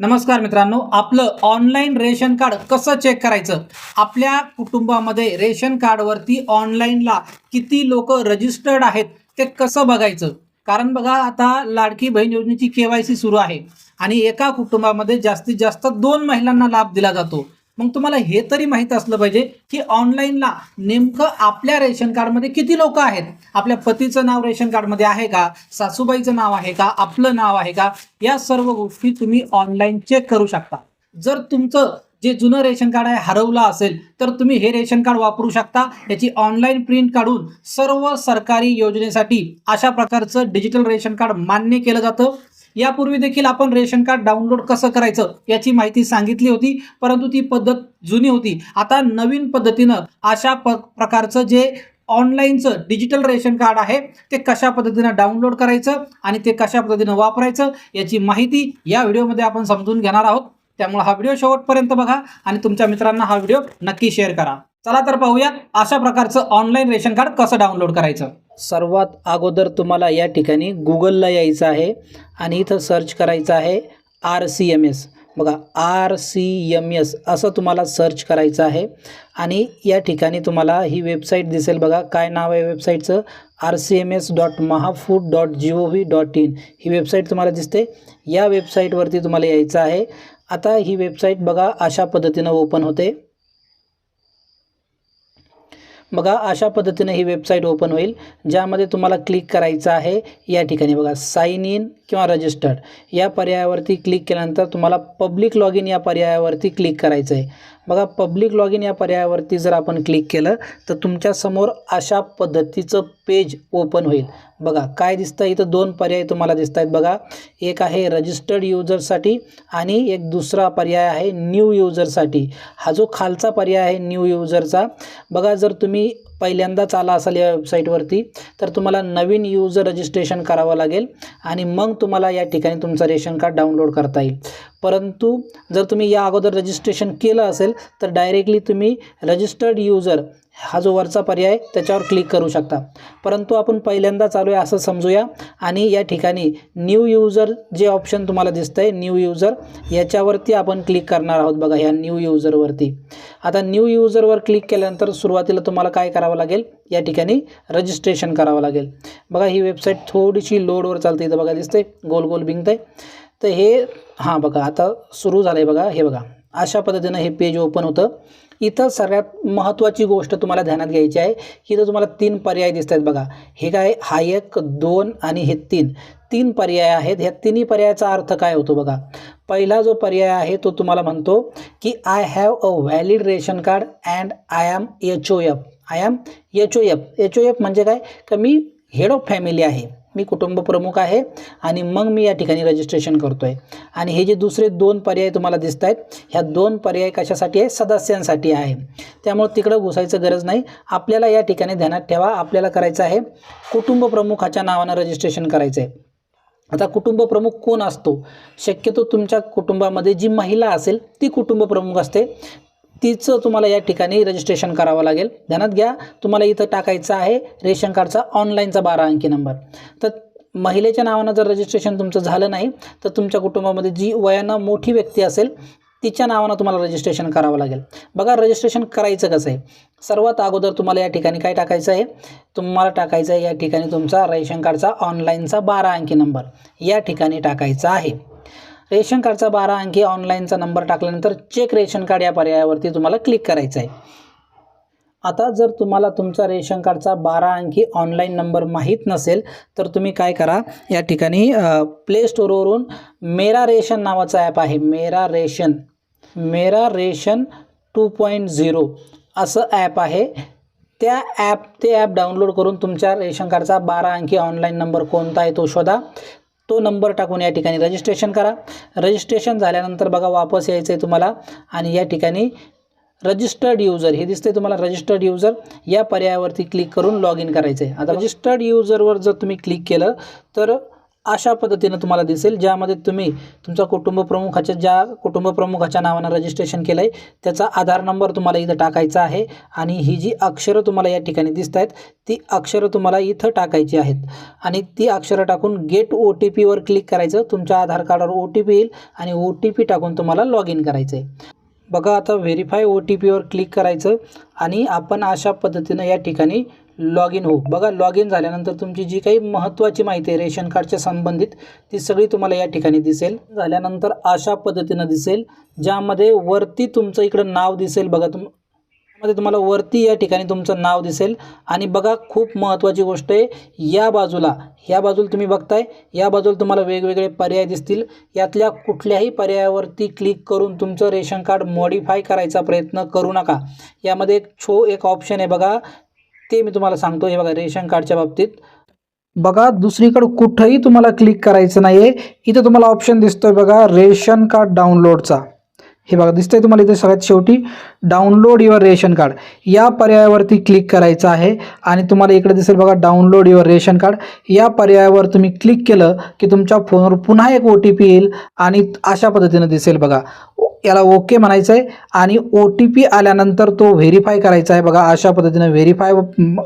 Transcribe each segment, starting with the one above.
नमस्कार मित्रांनो आपलं ऑनलाईन रेशन कार्ड कसं चेक करायचं? आपल्या कुटुंबामध्ये रेशन कार्डवरती ऑनलाईनला किती लोक रजिस्टर्ड आहेत ते कसं बघायचं? कारण बघा आता लाडकी बहीण योजनेची के वाय सी सुरू आहे आणि एका कुटुंबामध्ये जास्तीत जास्त दोन महिलांना लाभ दिला जातो. मग तुम्हाला हे तरी माहीत असलं पाहिजे की ऑनलाईनला नेमकं आपल्या रेशन कार्डमध्ये किती लोक आहेत? आपल्या पतीचं नाव रेशन कार्डमध्ये आहे का? सासूबाईचं नाव आहे का? आपलं नाव आहे का? या सर्व गोष्टी तुम्ही ऑनलाईन चेक करू शकता. जर तुमचं जे जुनं रेशन कार्ड आहे हरवलं असेल तर तुम्ही हे रेशन कार्ड वापरू शकता. याची ऑनलाईन प्रिंट काढून सर्व सरकारी योजनेसाठी अशा प्रकारचं डिजिटल रेशन कार्ड मान्य केलं जातं. यापूर्वी देखील आपण रेशन कार्ड डाउनलोड कसं करायचं याची माहिती सांगितली होती परंतु ती पद्धत जुनी होती. आता नवीन पद्धतीनं अशा प प्रकारचं जे ऑनलाईनचं डिजिटल रेशन कार्ड आहे ते कशा पद्धतीनं डाउनलोड करायचं आणि ते कशा पद्धतीनं वापरायचं याची माहिती या व्हिडिओमध्ये आपण समजून घेणार आहोत. त्यामुळे हा व्हिडिओ शेवटपर्यंत बघा आणि तुमच्या मित्रांना हा व्हिडिओ नक्की शेअर करा. चला तर पाहूया अशा प्रकारचं ऑनलाईन रेशन कार्ड कसं डाउनलोड करायचं. सर्वात अगोदर तुम्हाला या ठिकाणी गुगलला यायचं आहे आणि इथं सर्च करायचं आहे आर सी एम एस बघा आर सी एम एस असं तुम्हाला सर्च करायचं आहे आणि या ठिकाणी तुम्हाला ही वेबसाईट दिसेल बघा. काय नाव आहे वेबसाईटचं R C M S dot Mahafood dot G O V dot in he website तुम्हाला दिसते. या वेबसाईटवरती तुम्हाला यायचं आहे. आता ही वेबसाईट बघा अशा पद्धतीनं ओपन होते. बघा अशा पद्धतीने ही वेबसाईट ओपन होईल ज्यामध्ये तुम्हाला क्लिक करायचं आहे. या ठिकाणी बघा साईन इन किंवा रजिस्टर्ड या पर्यायावरती क्लिक केल्यानंतर तुम्हाला पब्लिक लॉग इन या पर्यायावरती क्लिक करायचं आहे. बघा पब्लिक लॉग इन या पर्यायावरती जर आपण क्लिक केलं तर तुमच्यासमोर अशा पद्धतीचं पेज ओपन होईल. बघा काय दिसतं इथं दोन पर्याय तुम्हाला दिसत आहेत बघा. एक आहे रजिस्टर्ड युजरसाठी आणि एक दुसरा पर्याय आहे न्यू युजरसाठी हा जो खालचा पर्याय आहे न्यू युजरचा बघा जर तुम्ही तुम्ही पहिल्यांदाच आला असाल या वेबसाईटवरती तर तुम्हाला नवीन यूजर रजिस्ट्रेशन करावं लागेल आणि मग तुम्हाला या ठिकाणी तुमचं रेशन कार्ड डाउनलोड करता येईल. परंतु जर तुम्ही या अगोदर रजिस्ट्रेशन केलं असेल तर डायरेक्टली तुम्ही रजिस्टर्ड युजर हा जो वरचा पर्याय त्याच्यावर क्लिक करू शकता. परंतु आपण पहिल्यांदा चालू आहे असं समजूया. आणि या ठिकाणी न्यू युजर जे ऑप्शन तुम्हाला दिसतं आहे न्यू युजर याच्यावरती आपण क्लिक करणार आहोत बघा ह्या न्यू युजरवरती आता न्यू युजरवर क्लिक केल्यानंतर सुरुवातीला तुम्हाला काय करावं लागेल? या ठिकाणी रजिस्ट्रेशन करावं लागेल. बघा ही वेबसाईट थोडीशी लोडवर चालते इथं बघा दिसते गोल गोल बिंगतं तर हे हां बघा आता सुरू झालं आहे बघा हे बघा. अशा पद्धतीनं हे पेज ओपन होतं. इथं सगळ्यात महत्त्वाची गोष्ट तुम्हाला ध्यानात घ्यायची आहे की इथं तुम्हाला तीन पर्याय दिसत आहेत बघा. हे काय? हा एक दोन आणि हे तीन. तीन पर्याय आहेत. ह्या तिन्ही पर्यायाचा अर्थ काय होतो बघा? पहिला जो पर्याय आहे तो तुम्हाला म्हणतो की I have a valid ration card and I M H O F I M H O F H O F म्हणजे काय? का मी हेड ऑफ फॅमिली आहे. मी कुटुंब प्रमुख आहे आणि मग मी या ठिकाणी रजिस्ट्रेशन करतो आहे आणि हे जे दुसरे दोन पर्याय तुम्हाला दिसत आहेत ह्या दोन पर्याय कशासाठी आहे? सदस्यांसाठी आहे. त्यामुळे तिकडं घुसायचं गरज नाही. आपल्याला या ठिकाणी ध्यानात ठेवा. आपल्याला करायचं आहे कुटुंब प्रमुखाच्या नावानं रजिस्ट्रेशन करायचं आहे आता कुटुंब प्रमुख कोण असतो? शक्यतो तुमच्या कुटुंबामध्ये जी महिला असेल ती कुटुंब प्रमुख असते. तिचं तुम्हाला या ठिकाणी रजिस्ट्रेशन करावं लागेल. ध्यानात घ्या तुम्हाला इथं टाकायचं आहे रेशन कार्डचा ऑनलाईनचा बारा अंकी नंबर. तर महिलेच्या नावानं जर रजिस्ट्रेशन तुमचं झालं नाही तर तुमच्या कुटुंबामध्ये जी वयानं मोठी व्यक्ती असेल तिच्या नावानं तुम्हाला रजिस्ट्रेशन करावं लागेल. बघा रजिस्ट्रेशन करायचं कसं आहे? सर्वात अगोदर तुम्हाला या ठिकाणी काय टाकायचं आहे? तुम्हाला टाकायचं आहे या ठिकाणी तुमचा रेशन कार्डचा ऑनलाईनचा बारा अंकी नंबर. या ठिकाणी टाकायचा आहे. रेशन कार्डचा बारा अंकी ऑनलाईनचा नंबर टाकल्यानंतर चेक रेशन कार्ड या पर्यायावरती तुम्हाला क्लिक करायचं आहे आता जर तुम्हाला तुमचा रेशन कार्डचा बारा अंकी ऑनलाईन नंबर माहीत नसेल तर तुम्ही काय करा या ठिकाणी प्ले स्टोरवरून मेरा रेशन नावाचा ॲप आहे. Mera ration Mera ration two point zero असं ॲप आहे. त्या ॲप ते ॲप डाउनलोड करून तुमच्या रेशन कार्डचा बारा अंकी ऑनलाईन नंबर कोणता आहे तो शोधा. तो नंबर टाकून या ठिकाणी रजिस्ट्रेशन करा. रजिस्ट्रेशन झाल्यानंतर बघा वापस यायचं आहे तुम्हाला आणि या ठिकाणी रजिस्टर्ड युजर हे दिसते तुम्हाला रजिस्टर्ड युजर या पर्यायावरती क्लिक करून लॉग इन करायचं आहे आता रजिस्टर्ड युजरवर जर तुम्ही क्लिक केलं तर अशा पद्धतीनं तुम्हाला दिसेल ज्यामध्ये तुम्ही तुमचा कुटुंब प्रमुखाच्या ज्या कुटुंब प्रमुखाच्या नावानं रजिस्ट्रेशन केलं आहे त्याचा आधार नंबर तुम्हाला इथं टाकायचा आहे आणि ही जी अक्षरं तुम्हाला या ठिकाणी दिसत आहेत ती अक्षरं तुम्हाला इथं टाकायची आहेत. आणि ती अक्षरं टाकून गेट ओ टी पीवर क्लिक करायचं तुमच्या आधार कार्डावर ओ टी पी येईल आणि ओ टी पी टाकून तुम्हाला लॉग इन करायचं आहे बघा आता व्हेरीफाय ओ टी पीवर क्लिक करायचं आणि आपण अशा पद्धतीनं या ठिकाणी लॉग इन होऊ बघा लॉग इन झाल्यानंतर तुमची जी काही महत्त्वाची माहिती आहे रेशन कार्डच्या संबंधित ती सगळी तुम्हाला या ठिकाणी दिसेल. झाल्यानंतर अशा पद्धतीनं दिसेल ज्यामध्ये वरती तुमचं इकडं नाव दिसेल. बघा तुममध्ये तुम्हाला वरती या ठिकाणी तुमचं नाव दिसेल. आणि बघा खूप महत्त्वाची गोष्ट आहे या बाजूला या बाजूला तुम्ही बघताय या बाजूला तुम्हाला वेगवेगळे पर्याय दिसतील. यातल्या कुठल्याही पर्यायावरती क्लिक करून तुमचं रेशन कार्ड मॉडिफाय करायचा प्रयत्न करू नका. यामध्ये एक छो एक ऑप्शन आहे बघा. ते मी तुम्हाला सांगतो हे बघा रेशन कार्डच्या बाबतीत. बघा दुसरीकडं कुठंही तुम्हाला क्लिक करायचं नाही आहे इथं तुम्हाला ऑप्शन दिसतोय बघा रेशन कार्ड डाउनलोडचा हे बघा दिसतंय तुम्हाला इथे सगळ्यात शेवटी डाउनलोड युअर रेशन कार्ड. या पर्यायावरती क्लिक करायचं आहे आणि तुम्हाला इकडे दिसेल बघा डाउनलोड युअर रेशन कार्ड. या पर्यायावर तुम्ही क्लिक केलं की तुमच्या फोनवर पुन्हा एक ओ टी पी येईल आणि अशा पद्धतीनं दिसेल बघा. याला ओके म्हणायचं आहे. आणि ओ टी पी आल्यानंतर तो व्हेरीफाय करायचा आहे. बघा अशा पद्धतीनं व्हेरीफाय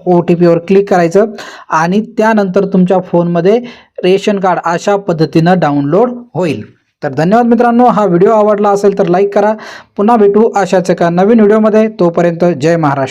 ओ टी पीवर क्लिक करायचं. आणि त्यानंतर तुमच्या फोनमध्ये रेशन कार्ड अशा पद्धतीनं डाउनलोड होईल. तर धन्यवाद मित्रांनो. हा व्हिडिओ आवडला असेल तर लाईक करा. पुन्हा भेटू अशाच एका नवीन व्हिडिओमध्ये तोपर्यंत जय महाराष्ट्र.